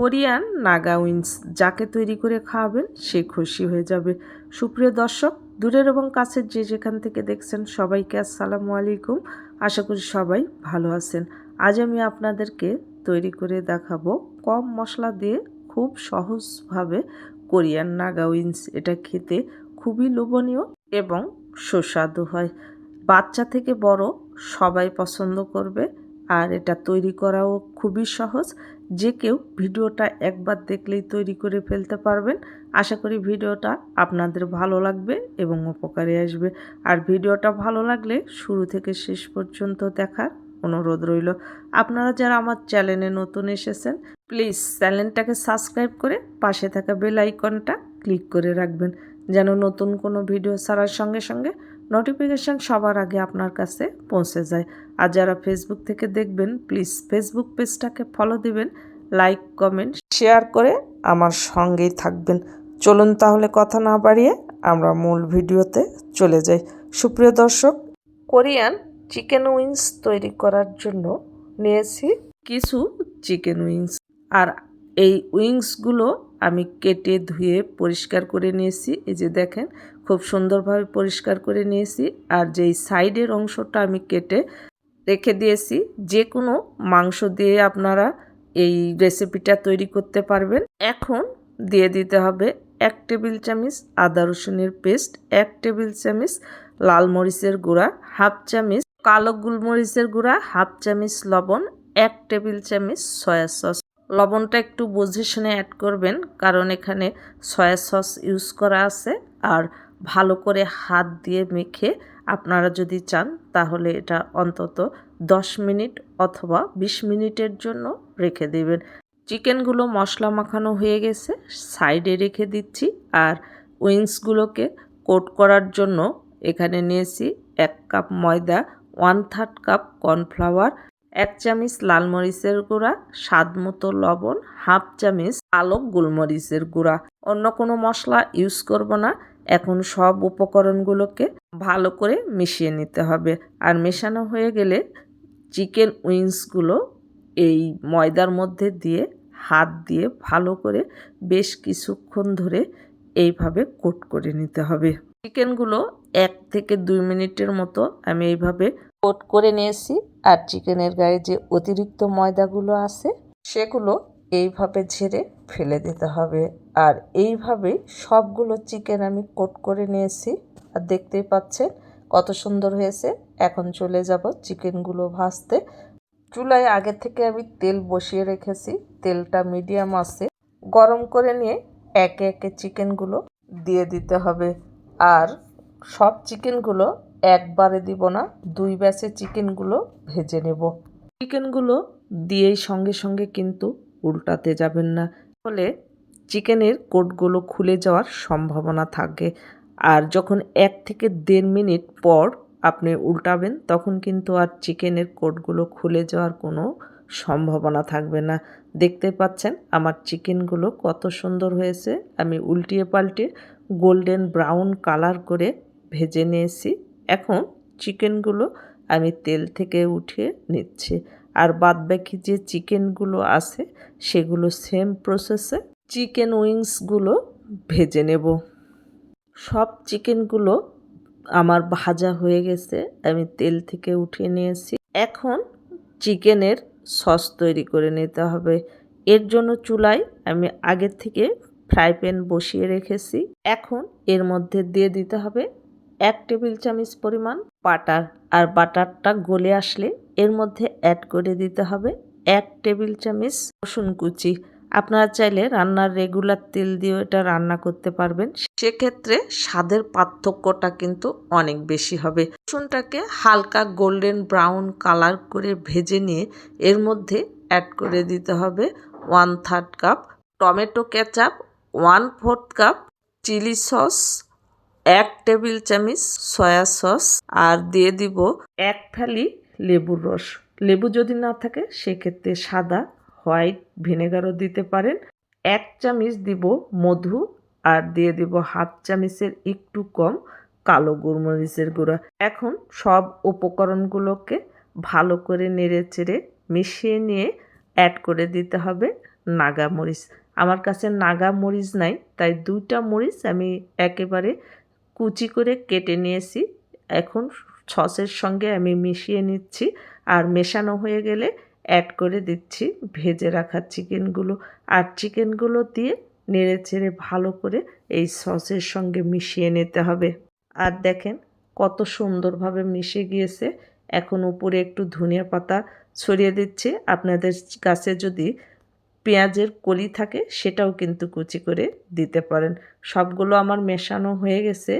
Korean Naga wings যাকে তৈরি করে খাওয়াবেন, সে খুশি হয়ে যাবে। সুপ্রিয় দর্শক, দূরের এবং কাছের যে যেখান থেকে দেখছেন সবাইকে আসসালামু আলাইকুম। আশা করি সবাই ভালো আছেন। আজ আমি আপনাদেরকে তৈরি করে দেখাবো কম মশলা দিয়ে খুব সহজভাবে কোরিয়ান নাগা উইংস এটা খেতে খুবই লোভনীয় এবং সুস্বাদু হয়। বাচ্চা থেকে বড় সবাই পছন্দ করবে আর এটা তৈরি করাও খুবই সহজ। যে কেউ ভিডিওটা একবার দেখলেই তৈরি করে ফেলতে পারবেন। আশা করি ভিডিওটা আপনাদের ভালো লাগবে এবং উপকারে আসবে। আর ভিডিওটা ভালো লাগলে শুরু থেকে শেষ পর্যন্ত দেখার অনুরোধ রইল। আপনারা যারা আমার চ্যানেলে নতুন এসেছেন, প্লিজ চ্যানেলটাকে সাবস্ক্রাইব করে পাশে থাকা বেল আইকনটা ক্লিক করে রাখবেন, যেন নতুন কোনো ভিডিও ছাড়ার সঙ্গে সঙ্গে নোটিফিকেশান সবার আগে আপনার কাছে পৌঁছে যায়। আর যারা ফেসবুক থেকে দেখবেন প্লিজ ফেসবুক পেজটাকে ফলো দিবেন লাইক কমেন্ট শেয়ার করে আমার সঙ্গেই থাকবেন। চলুন তাহলে কথা না বাড়িয়ে আমরা মূল ভিডিওতে চলে যাই। সুপ্রিয় দর্শক, কোরিয়ান চিকেন উইংস তৈরি করার জন্য নিয়েছি কিছু চিকেন উইংস। আর এই উইংসগুলো আমি কেটে ধুয়ে পরিষ্কার করে নিয়েছি। এই যে দেখেন, খুব সুন্দরভাবে পরিষ্কার করে নিয়েছি। আর যেই সাইডের অংশটা আমি কেটে রেখে দিয়েছি যে কোনো মাংস দিয়ে আপনারা এই রেসিপিটা তৈরি করতে পারবেন। এখন দিয়ে দিতে হবে এক টেবিল চামচ আদা রসুনের পেস্ট, এক টেবিল চামচ লাল মরিচের গুঁড়া, হাফ চামচ কালো গোলমরিচের গুঁড়া, হাফ চামচ লবণ, এক টেবিল চামচ সয়া সস। লবণটা একটু বুঝে শুনে অ্যাড করবেন, কারণ এখানে সয়া সস ইউজ করা আছে। আর ভালো করে হাত দিয়ে মেখে আপনারা যদি চান, তাহলে এটা অন্তত 10 মিনিট অথবা 20 মিনিটের জন্য রেখে দেবেন। চিকেনগুলো মশলা মাখানো হয়ে গেছে, সাইডে রেখে দিচ্ছি। আর উইংসগুলোকে কোট করার জন্য এখানে নিয়েছি এক কাপ ময়দা ওয়ান থার্ড কাপ কর্নফ্লাওয়ার এক চামচ লাল মরিচের গুঁড়া, স্বাদ মতো লবণ, হাফ চামচ কালো গোলমরিচের গুঁড়া। অন্য কোনো মশলা ইউজ করব না। এখন সব উপকরণগুলোকে ভালো করে মিশিয়ে নিতে হবে। আর মেশানো হয়ে গেলে চিকেন উইংসগুলো এই ময়দার মধ্যে দিয়ে, হাত দিয়ে ভালো করে বেশ কিছুক্ষণ ধরে এইভাবে কোট করে নিতে হবে। চিকেনগুলো এক থেকে দুই মিনিটের মতো আমি এইভাবে কোট করে নিয়েছি। আর চিকেনের গায়ে যে অতিরিক্ত ময়দাগুলো আছে, সেগুলো এইভাবে ঝেড়ে ফেলে দিতে হবে। আর এইভাবে সবগুলো চিকেন আমি কোট করে নিয়েছি। আর দেখতেই পাচ্ছেন কত সুন্দর হয়েছে। এখন চলে যাব চিকেনগুলো ভাজতে। চুলায় আগে থেকে আমি তেল বসিয়ে রেখেছি। তেলটা মিডিয়াম আছে। গরম করে নিয়ে একে একে চিকেনগুলো দিয়ে দিতে হবে। আর সব চিকেনগুলো একবারে দিব না, দুই ব্যাচে চিকেনগুলো ভেজে নেব। চিকেনগুলো দিয়েই সঙ্গে সঙ্গে কিন্তু উল্টাতে যাবেন না। ফলে চিকেনের কোটগুলো খুলে যাওয়ার সম্ভাবনা থাকে। আর যখন এক থেকে দেড় মিনিট পর আপনি উল্টাবেন, তখন কিন্তু আর চিকেনের কোটগুলো খুলে যাওয়ার কোনো সম্ভাবনা থাকবে না। দেখতে পাচ্ছেন আমার চিকেনগুলো কত সুন্দর হয়েছে। আমি উল্টিয়ে পাল্টে গোল্ডেন ব্রাউন কালার করে ভেজে নিয়েছি। এখন চিকেনগুলো আমি তেল থেকে উঠিয়ে নিচ্ছি। আর বাদবাকি যে চিকেনগুলো আছে, সেগুলো সেম প্রসেসে চিকেন উইংসগুলো ভেজে নেব। সব চিকেনগুলো আমার ভাজা হয়ে গেছে, আমি তেল থেকে উঠিয়ে নিয়েছি। এখন চিকেনের সস তৈরি করে নিতে হবে। এর জন্য চুলায় আমি আগের থেকে ফ্রাই প্যান বসিয়ে রেখেছি। এখন এর মধ্যে দিয়ে দিতে হবে এক টেবিল চামচ পরিমাণ বাটার। আর বাটারটা গলে আসলে এর মধ্যে অ্যাড করে দিতে হবে এক টেবিল চামচ রসুন কুচি। আপনারা চাইলে রান্নার রেগুলার তেল দিয়েও এটা রান্না করতে পারবেন। সেক্ষেত্রে স্বাদের পার্থক্যটা কিন্তু অনেক বেশি হবে। রসুনটাকে হালকা গোল্ডেন ব্রাউন কালার করে ভেজে নিয়ে এর মধ্যে অ্যাড করে দিতে হবে one third cup tomato ketchup one fourth cup chilli sauce, এক টেবিল চামচ সয়া সস আর দিয়ে দিব এক ফালি লেবুর রস। লেবু যদি না থাকে, সেক্ষেত্রে সাদা, হোয়াইট ভিনেগারও দিতে পারেন। এক চামচ দিব মধু আর দিয়ে দিব হাফ চামচের একটু কম কালো গোলমরিচের গুঁড়া। এখন সব উপকরণগুলোকে ভালো করে নেড়ে চেড়ে মিশিয়ে নিয়ে অ্যাড করে দিতে হবে নাগা মরিচ। আমার কাছে নাগা মরিচ নাই, তাই দুইটা মরিচ আমি একেবারে কুচি করে কেটে নিয়েছি। এখন সসের সঙ্গে আমি মিশিয়ে নিচ্ছি আর মেশানো হয়ে গেলে অ্যাড করে দিচ্ছি ভেজে রাখা চিকেনগুলো। আর চিকেনগুলো দিয়ে নেড়ে চেড়ে ভালো করে এই সসের সঙ্গে মিশিয়ে নিতে হবে। আর দেখেন কত সুন্দরভাবে মিশে গিয়েছে। এখন উপরে একটু ধনিয়া পাতা ছড়িয়ে দিচ্ছি। আপনাদের কাছে যদি পেঁয়াজের কলি থাকে, সেটাও কিন্তু কুচি করে দিতে পারেন। সবগুলো আমার মেশানো হয়ে গেছে।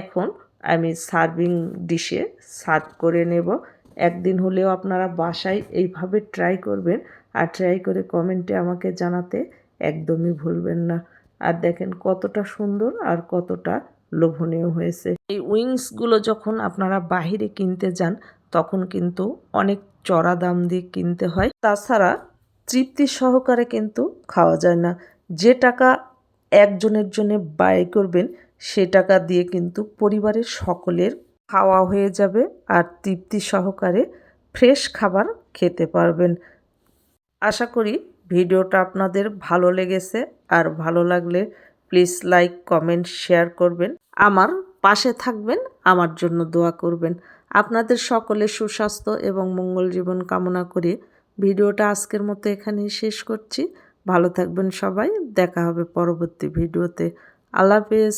এখন আমি সার্ভিং ডিশে সার্ভ করে নেব। একদিন হলেও আপনারা বাসায় এইভাবে ট্রাই করবেন আর ট্রাই করে কমেন্টে আমাকে জানাতে একদমই ভুলবেন না। আর দেখেন কতটা সুন্দর আর কতটা লোভনীয় হয়েছে। এই উইংসগুলো যখন আপনারা বাহিরে কিনতে যান, তখন কিন্তু অনেক চড়া দাম দিয়ে কিনতে হয়। তাছাড়া তৃপ্তি সহকারে কিন্তু খাওয়া যায় না। যে টাকা একজনের জন্য ব্যয় করবেন, সে টাকা দিয়ে কিন্তু পরিবারের সকলের খাওয়া হয়ে যাবে আর তৃপ্তি সহকারে ফ্রেশ খাবার খেতে পারবেন। আশা করি ভিডিওটা আপনাদের ভালো লেগেছে। আর ভালো লাগলে প্লিজ লাইক, কমেন্ট, শেয়ার করবেন। আমার পাশে থাকবেন, আমার জন্য দোয়া করবেন। আপনাদের সকলের সুস্বাস্থ্য এবং মঙ্গল জীবন কামনা করে ভিডিওটা আজকের মতো এখানেই শেষ করছি। ভালো থাকবেন সবাই। দেখা হবে পরবর্তী ভিডিওতে। আল্লাহ হাফেজ।